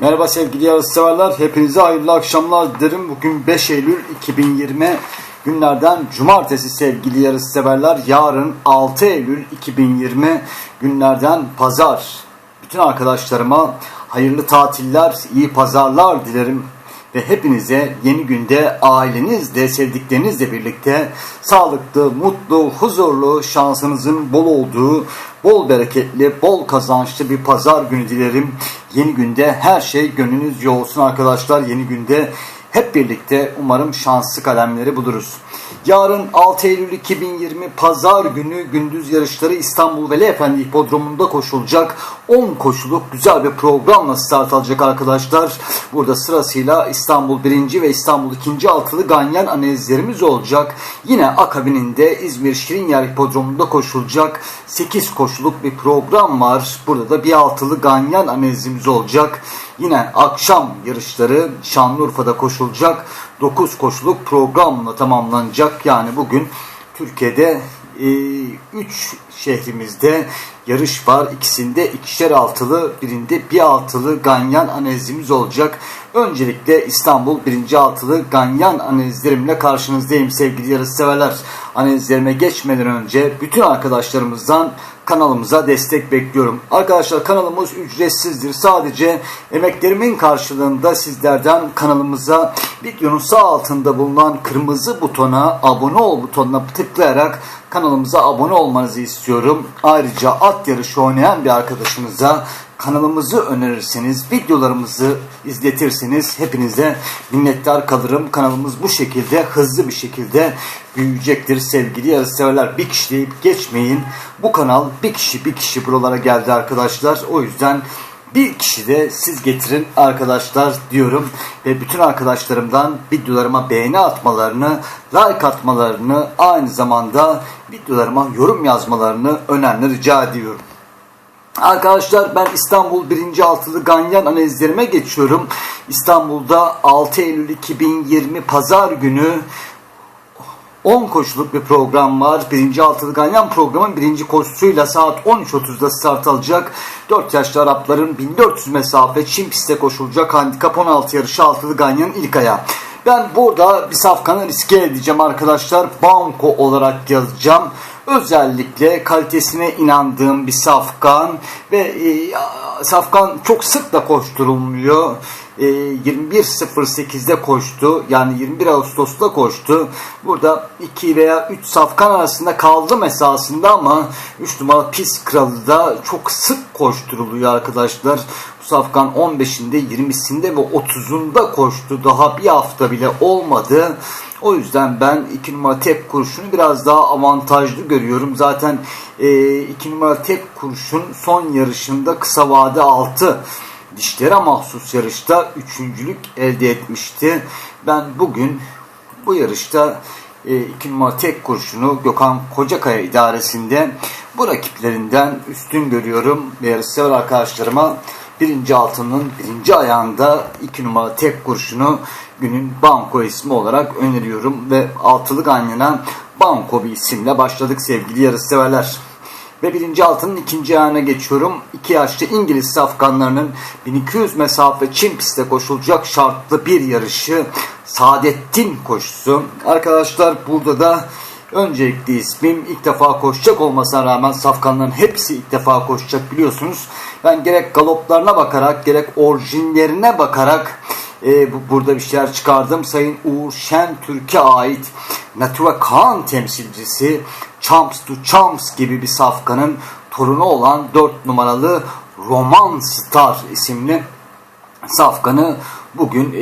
Merhaba sevgili yarışseverler. Hepinize hayırlı akşamlar dilerim. Bugün 5 Eylül 2020 günlerden cumartesi sevgili yarışseverler. Yarın 6 Eylül 2020 günlerden pazar. Bütün arkadaşlarıma hayırlı tatiller, iyi pazarlar dilerim ve hepinize yeni günde ailenizle, sevdiklerinizle birlikte sağlıklı, mutlu, huzurlu, şansınızın bol olduğu, bol bereketli, bol kazançlı bir pazar günü dilerim. Yeni günde her şey gönlünüzce olsun arkadaşlar. Yeni günde hep birlikte umarım şanslı kalemleri buluruz. Yarın 6 Eylül 2020 Pazar günü gündüz yarışları İstanbul Veli Efendi Hipodromu'nda koşulacak. 10 koşuluk güzel bir programla start alacak arkadaşlar. Burada sırasıyla İstanbul 1. ve İstanbul 2. altılı ganyan analizlerimiz olacak. Yine akabininde İzmir Şirinyer Hipodromu'nda koşulacak 8 koşuluk bir program var. Burada da bir altılı ganyan analizimiz olacak. Yine akşam yarışları Şanlıurfa'da koşulacak. 9 koşuluk programla tamamlanacak. Yani bugün Türkiye'de 3 şehrimizde yarış var. İkisinde ikişer altılı, birinde bir altılı ganyan analizimiz olacak. Öncelikle İstanbul birinci altılı ganyan analizlerimle karşınızdayım sevgili yarış severler. Analizlerime geçmeden önce bütün arkadaşlarımızdan kanalımıza destek bekliyorum. Arkadaşlar kanalımız ücretsizdir. Sadece emeklerimin karşılığında sizlerden kanalımıza videonun sağ altında bulunan kırmızı butona abone ol butonuna tıklayarak kanalımıza abone olmanızı istiyorum. Ayrıca at yarışı oynayan bir arkadaşınıza kanalımızı önerirseniz, videolarımızı izletirseniz hepinize minnettar kalırım. Kanalımız bu şekilde hızlı bir şekilde büyüyecektir sevgili yarışseverler. Bir kişi deyip geçmeyin. Bu kanal bir kişi bir kişi buralara geldi arkadaşlar. O yüzden bir kişi de siz getirin arkadaşlar diyorum ve bütün arkadaşlarımdan videolarıma beğeni atmalarını, like atmalarını, aynı zamanda videolarıma yorum yazmalarını önemli rica ediyorum. Arkadaşlar ben İstanbul 1. altılı ganyan analizlerime geçiyorum. İstanbul'da 6 Eylül 2020 Pazar günü 10 koşuluk bir program var. Birinci altılı ganyan programın birinci koşusuyla saat 13.30'da start alacak. 4 yaşlı Arapların 1400 mesafe Çin pistte koşulacak handikap 16 yarışı altılı ganyanın ilk ayağı. Ben burada bir safkanı riske edeceğim arkadaşlar. Banko olarak yazacağım. Özellikle kalitesine inandığım bir safkan ve e, safkan çok sık da koşturulmuyor. E, 21.08'de koştu. Yani 21 Ağustos'ta koştu. Burada 2 veya 3 safkan arasında kaldım esasında ama 3 numaralı pis kralı da çok sık koşturuluyor arkadaşlar. Bu safkan 15'inde, 20'sinde ve 30'unda koştu. Daha bir hafta bile olmadı. O yüzden ben 2 numara tek kurşunu biraz daha avantajlı görüyorum. Zaten 2 e, numara tek kurşun son yarışında kısa vade 6 dişlere mahsus yarışta üçüncülük elde etmişti. Ben bugün bu yarışta 2 e, numara tek kurşunu Gökhan Kocakaya idaresinde bu rakiplerinden üstün görüyorum. Ve yarışsever arkadaşlarıma birinci altının birinci ayağında 2 numara tek kurşunu günün banko ismi olarak öneriyorum. Ve altılı ganyanan banko bir isimle başladık sevgili yarışseverler. Ve birinci altının ikinci ayağına geçiyorum. İki yaşlı İngiliz safkanlarının 1200 mesafe Çin pistte koşulacak şartlı bir yarışı Saadettin koşusu. Arkadaşlar burada da öncelikli ismim ilk defa koşacak olmasına rağmen safkanların hepsi ilk defa koşacak biliyorsunuz. Ben gerek galoplarına bakarak gerek orijinlerine bakarak e, bu, burada bir şeyler çıkardım. Sayın Uğur Şen Türkiye ait Natura Kaan temsilcisi Champs to Champs gibi bir safkanın torunu olan 4 numaralı Roman Star isimli safkanı bugün e,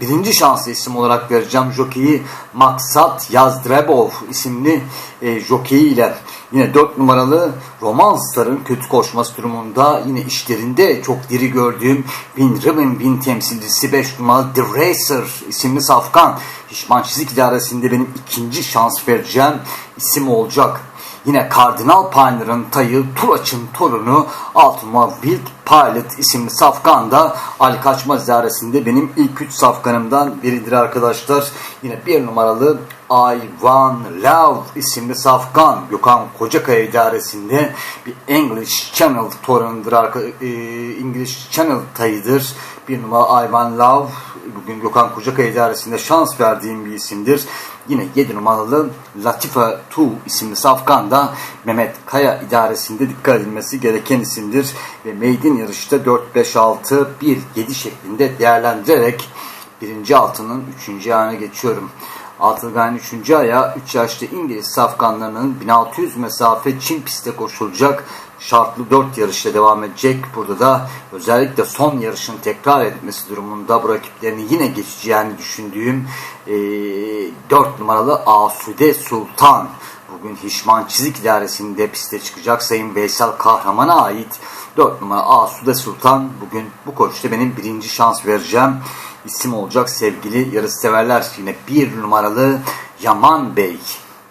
birinci şanslı isim olarak vereceğim. Jokeyi Maksat Yazdrebov isimli e, jokeyi ile yine 4 numaralı Romanslar'ın kötü koşması durumunda yine işlerinde çok diri gördüğüm Bin Ribbon Bin temsilcisi 5 numaralı The Racer isimli safkan Hişman Çizik idaresinde benim ikinci şans vereceğim isim olacak. Yine Kardinal Pioneer'ın tayı Turaç'ın torunu Altıma Wild Pilot isimli safkan da Ali Kaçmaz idaresinde benim ilk üç safkanımdan biridir arkadaşlar. Yine bir numaralı I Want Love isimli safkan Gökhan Kocakaya idaresinde bir English Channel torunudur. E, English Channel tayıdır. Bir numara I Want Love bugün Gökhan Kocakaya idaresinde şans verdiğim bir isimdir. Yine 7 numaralı Latifa Tu isimli safkan da Mehmet Kaya idaresinde dikkat edilmesi gereken isimdir. Ve maiden yarışta 4-5-6-1-7 şeklinde değerlendirerek birinci altının üçüncü ayağına geçiyorum. Altılgay'ın üçüncü ayağı 3 yaşlı İngiliz safkanlarının 1600 mesafe Çin pistte koşulacak şartlı 4 yarışla devam edecek. Burada da özellikle son yarışın tekrar etmesi durumunda bu rakiplerini yine geçeceğini düşündüğüm e, 4 numaralı Asude Sultan bugün Hişman Çizik İdaresi'nde piste çıkacak Sayın Veysel Kahraman'a ait 4 numara Asude Sultan bugün bu koşuda benim birinci şans vereceğim isim olacak sevgili yarışseverler. Yine bir numaralı Yaman Bey.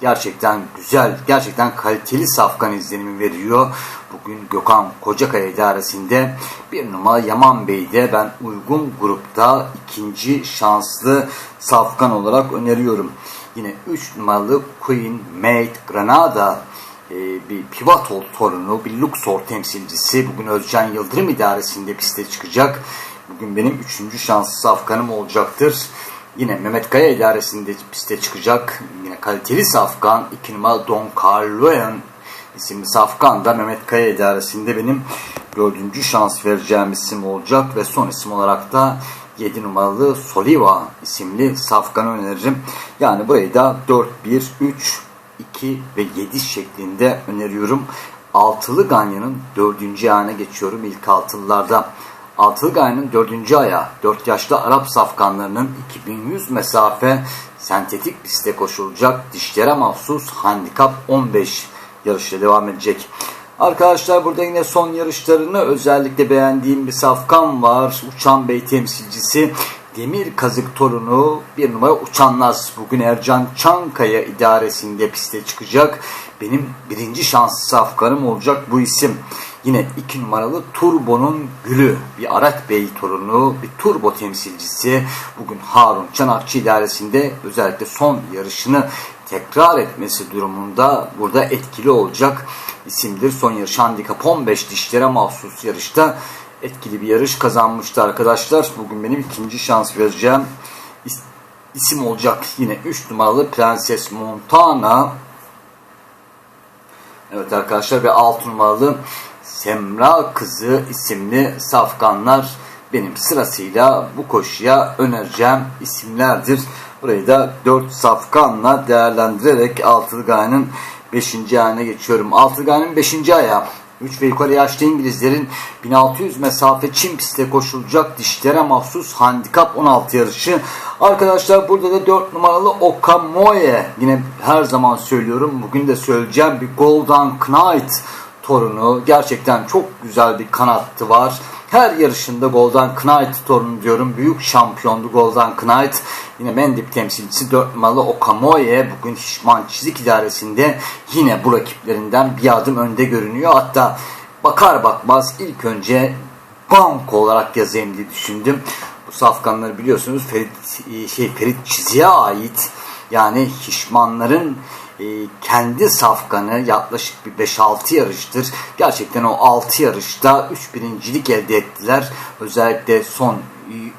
Gerçekten güzel, gerçekten kaliteli safkan izlenimi veriyor. Bugün Gökhan Kocakaya idaresinde bir numara Yaman Bey'de ben uygun grupta ikinci şanslı safkan olarak öneriyorum. Yine 3 numaralı Queen Maid Granada e, bir Pivatol torunu, bir Luxor temsilcisi. Bugün Özcan Yıldırım idaresinde piste çıkacak. Bugün benim üçüncü şanslı safkanım olacaktır. Yine Mehmet Kaya idaresinde piste çıkacak. Yine kaliteli safkan 2 numara Don Carloen isimli safkan da Mehmet Kaya idaresinde benim dördüncü şans vereceğim isim olacak. Ve son isim olarak da 7 numaralı Soliva isimli safkanı öneririm. Yani burayı da 4, 1, 3, 2 ve 7 şeklinde öneriyorum. Altılı Ganyan'ın dördüncü ayağına geçiyorum ilk altılılarda. Altılı Gaye'nin dördüncü ayağı 4 yaşlı Arap safkanlarının 2100 mesafe sentetik pistte koşulacak dişlere mahsus handikap 15 yarışla devam edecek. Arkadaşlar burada yine son yarışlarını özellikle beğendiğim bir safkan var. Uçan Bey temsilcisi Demir Kazık torunu bir numara Uçanlar. Bugün Ercan Çankaya idaresinde piste çıkacak. Benim birinci şans safkanım olacak bu isim. Yine iki numaralı Turbo'nun gülü. Bir Arat Bey torunu, bir Turbo temsilcisi. Bugün Harun Çanakçı idaresinde özellikle son yarışını tekrar etmesi durumunda burada etkili olacak isimdir. Son yarış handikap 15 dişlere mahsus yarışta etkili bir yarış kazanmıştı arkadaşlar. Bugün benim ikinci şans vereceğim isim olacak. Yine 3 numaralı Prenses Montana. Evet arkadaşlar ve 6 numaralı Semra Kızı isimli safkanlar benim sırasıyla bu koşuya önereceğim isimlerdir. Burayı da 4 safkanla değerlendirerek Altılgay'ın 5. ayağına geçiyorum. Altılgay'ın 5. ayağı 3 ve yukarı yaşlı İngilizlerin 1600 mesafe Çin pistte koşulacak dişlere mahsus handikap 16 yarışı. Arkadaşlar burada da 4 numaralı Okamoye yine her zaman söylüyorum bugün de söyleyeceğim bir Golden Knight torunu. Gerçekten çok güzel bir kanattı var. Her yarışında Golden Knight torunu diyorum. Büyük şampiyondu Golden Knight. Yine Mendip temsilcisi 4 numaralı Okamoye bugün Hişman Çizik idaresinde yine bu rakiplerinden bir adım önde görünüyor. Hatta bakar bakmaz ilk önce banko olarak yazayım diye düşündüm. Bu safkanları biliyorsunuz Ferit, şey, Ferit Çizik'e ait yani Hişmanların e, kendi safkanı yaklaşık bir 5-6 yarıştır. Gerçekten o 6 yarışta 3 birincilik elde ettiler. Özellikle son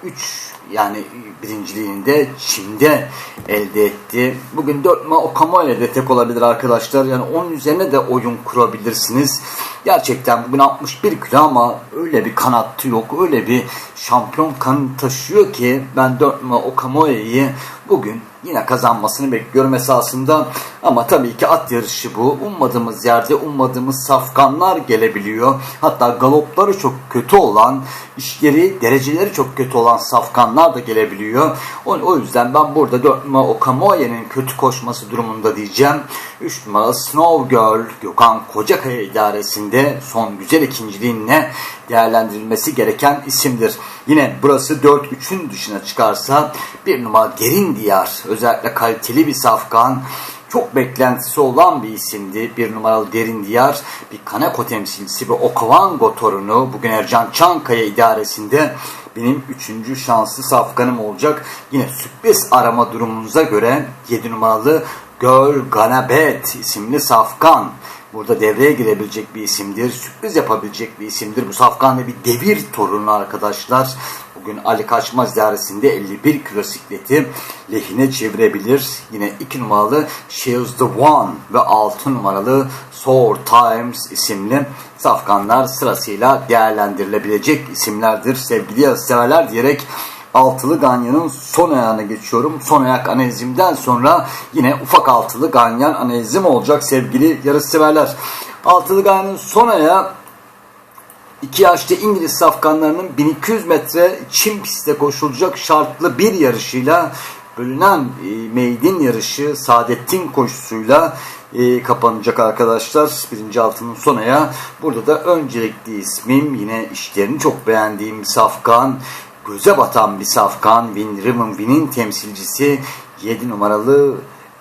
3 yani birinciliğini de Çim'de elde etti. Bugün 4 ma Okamo ile de tek olabilir arkadaşlar. Yani onun üzerine de oyun kurabilirsiniz. Gerçekten bugün 61 kilo ama öyle bir kanattı yok. Öyle bir şampiyon kanı taşıyor ki ben 4 ma Okamo'yu bugün yine kazanmasını bekliyorum esasında. Ama tabii ki at yarışı bu. Ummadığımız yerde ummadığımız safkanlar gelebiliyor. Hatta galopları çok kötü olan, işleri, dereceleri çok kötü olan safkanlar da gelebiliyor. O, o yüzden ben burada 4 numara Okamoye'nin kötü koşması durumunda diyeceğim. 3 numara Snow Girl Gökhan Kocakaya idaresinde son güzel ikinciliğine değerlendirilmesi gereken isimdir. Yine burası 4-3'ün dışına çıkarsa bir numara Derin Diyar özellikle kaliteli bir safkan çok beklentisi olan bir isimdi. Bir numaralı Derin Diyar, bir Kaneko temsilcisi ve Okovango torunu bugün Ercan Çankaya idaresinde benim üçüncü şanslı safkanım olacak. Yine sürpriz arama durumunuza göre 7 numaralı Girl Ganabet isimli safkan burada devreye girebilecek bir isimdir. Sürpriz yapabilecek bir isimdir. Bu safkan bir devir torunu arkadaşlar. Bugün Ali Kaçmaz idaresinde 51 kilo sikleti lehine çevirebilir. Yine 2 numaralı She's the One ve 6 numaralı Sour Times isimli safkanlar sırasıyla değerlendirilebilecek isimlerdir. Sevgili severler diyerek altılı ganyanın son ayağına geçiyorum. Son ayak analizimden sonra yine ufak altılı ganyan analizim olacak sevgili yarışseverler. Altılı ganyanın son ayağı 2 yaşlı İngiliz safkanlarının 1200 metre çim pistte koşulacak şartlı bir yarışıyla bölünen e, meydin yarışı Saadettin koşusuyla e, kapanacak arkadaşlar. Birinci altının son ayağı. Burada da öncelikli ismim yine işlerini çok beğendiğim safkan. Göze batan bir safkan. Win Riven Win'in temsilcisi 7 numaralı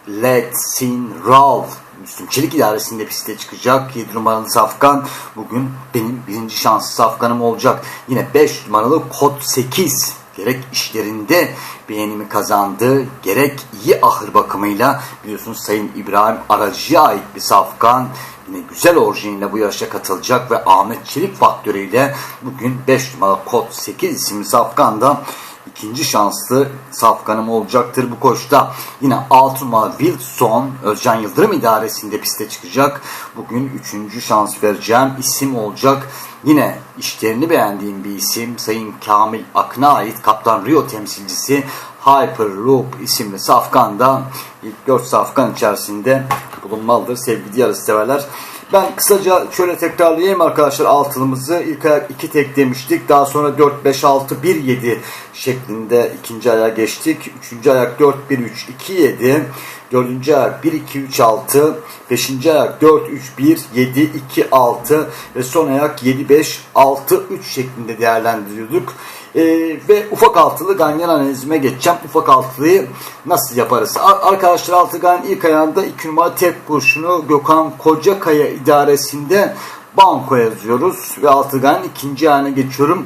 Let Sin Ralph Müslümçilik idaresinde piste çıkacak. 7 numaralı Safkan bugün benim birinci şanslı Safkanım olacak. Yine 5 numaralı Kod 8 gerek işlerinde beğenimi kazandı gerek iyi ahır bakımıyla. Biliyorsunuz Sayın İbrahim Aracı'ya ait bir Safkan. Yine güzel orijiniyle bu yarışa katılacak ve Ahmet Çelik faktörüyle bugün 5 numaralı Kod 8 isimli Safkan da ikinci şanslı safkanım olacaktır bu koşta. Yine 6 numaralı Wilson Özcan Yıldırım idaresinde piste çıkacak. Bugün üçüncü şans vereceğim isim olacak. Yine işlerini beğendiğim bir isim Sayın Kamil Akın'a ait Kaptan Rio temsilcisi Hyperloop isimli safkan da ilk 4 safkan içerisinde bulunmalıdır sevgili yarışseverler. Ben kısaca şöyle tekrarlayayım arkadaşlar altılımızı. İlk ayak 2 tek demiştik. Daha sonra 4, 5, 6, 1, 7 şeklinde ikinci aya geçtik. Üçüncü ayak 4, 1, 3, 2, 7. Dördüncü ayak 1, 2, 3, 6. Beşinci ayak 4, 3, 1, 7, 2, 6. Ve son ayak 7, 5, 6, 3 şeklinde değerlendiriyorduk. Ee, ve ufak altılı ganyan analizime geçeceğim. Ufak altılıyı nasıl yaparız? Ar arkadaşlar altı ganyan ilk ayağında 2 numara tek kurşunu Gökhan Kocakaya idaresinde banko yazıyoruz. Ve altı ganyan ikinci ayağına geçiyorum.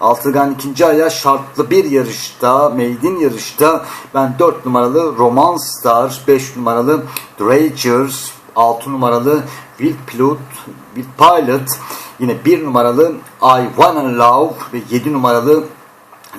Altıgan ikinci aya şartlı bir yarışta, maiden yarışta ben 4 numaralı Roman Star, 5 numaralı Dragers, 6 numaralı Wild Pilot, Wild Pilot, yine 1 numaralı I Wanna Love ve 7 numaralı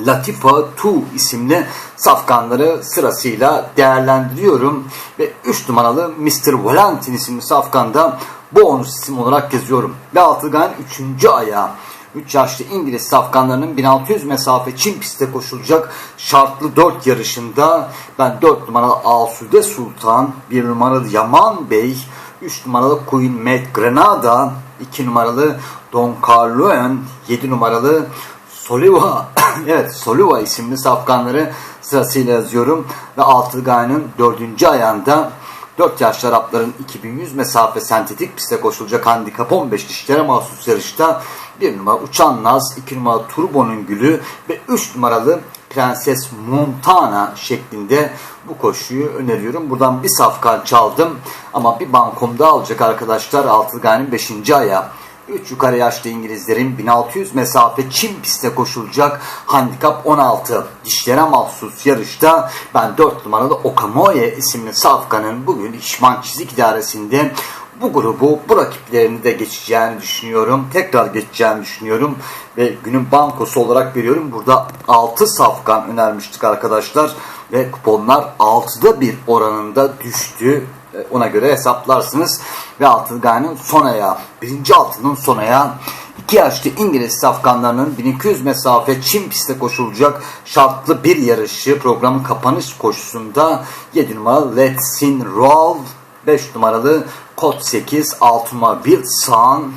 Latifa 2 isimli safkanları sırasıyla değerlendiriyorum. Ve 3 numaralı Mr. Valentin isimli safkanda bonus isim olarak yazıyorum. Ve altıgan 3. ayağı. 3 yaşlı İngiliz safkanlarının 1600 mesafe Çin pistte koşulacak şartlı 4 yarışında ben 4 numaralı Asude Sultan, 1 numaralı Yaman Bey, 3 numaralı Queen Maid Grenada, 2 numaralı Don Carloen, 7 numaralı Soliva, evet Soliva isimli safkanları sırasıyla yazıyorum ve Altıgay'ın 4. ayağında 4 yaş Arapların 2100 mesafe sentetik piste koşulacak handikap 15 dişlere mahsus yarışta 1 numara Uçan Naz, 2 numara Turbo'nun Gülü ve 3 numaralı Prenses Montana şeklinde bu koşuyu öneriyorum. Buradan bir safkan çaldım ama bir bankomda alacak arkadaşlar Altıgay'ın 5. ayağı. 3 yukarı yaşlı İngilizlerin 1600 mesafe Çin pistte koşulacak handikap 16 dişlere mahsus yarışta ben 4 numaralı Okamoye isimli safkanın bugün İşman Çizik İdaresi'nde bu grubu, bu rakiplerini de geçeceğini düşünüyorum. Tekrar geçeceğini düşünüyorum. Ve günün bankosu olarak veriyorum. Burada 6 safkan önermiştik arkadaşlar. Ve kuponlar 6'da bir oranında düştü. Ona göre hesaplarsınız. Ve Altıgan'ın son ayağı. Birinci altının son ayağı. 2 yaşlı İngiliz safkanlarının 1200 mesafe Çin pistte koşulacak şartlı bir yarışı programın kapanış koşusunda 7 numaralı Let's Sin Roll 5 numaralı Kod 8 6 numaralı Build Sun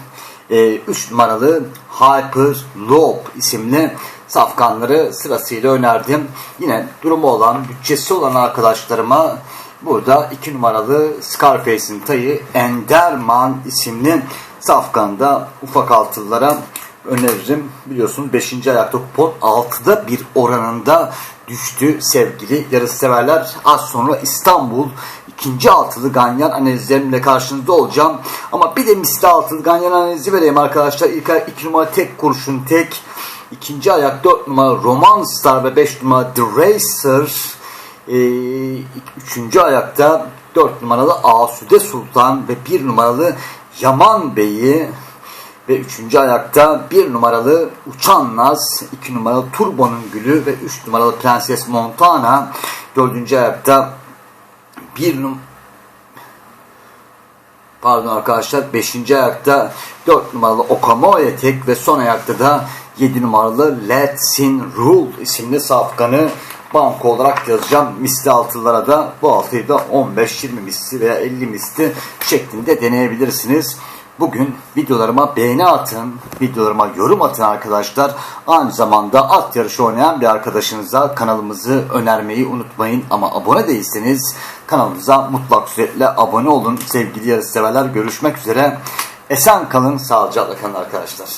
3 numaralı Hyper Loop isimli safkanları sırasıyla önerdim. Yine durumu olan, bütçesi olan arkadaşlarıma burada 2 numaralı Scarface'in tayı Enderman isimli safkanda ufak altılılara öneririm. Biliyorsunuz 5. ayakta kupon 6'da bir oranında düştü sevgili yarışseverler. Az sonra İstanbul ikinci altılı ganyan analizlerimle karşınızda olacağım. Ama bir de misli altılı ganyan analizi vereyim arkadaşlar. İlk ayak 2 numara tek kurşun tek. İkinci ayak 4 numara Roman Star ve 5 numara The Racer. Ee, üçüncü ayakta 4 numaralı Asude Sultan ve 1 numaralı Yaman Bey'i ve üçüncü ayakta 1 numaralı Uçan Naz, 2 numaralı Turbo'nun Gülü ve 3 numaralı Prenses Montana. Dördüncü ayakta 1 num Pardon arkadaşlar 5. ayakta 4 numaralı Okamoye tek ve son ayakta da 7 numaralı Let's In Rule isimli safkanı banko olarak yazacağım. Misli altılara da bu altıyı da 15-20 misli veya 50 misli şeklinde deneyebilirsiniz. Bugün videolarıma beğeni atın, videolarıma yorum atın arkadaşlar. Aynı zamanda at yarışı oynayan bir arkadaşınıza kanalımızı önermeyi unutmayın. Ama abone değilseniz kanalımıza mutlak suretle abone olun. Sevgili yarışseverler görüşmek üzere. Esen kalın, sağlıcakla kalın arkadaşlar.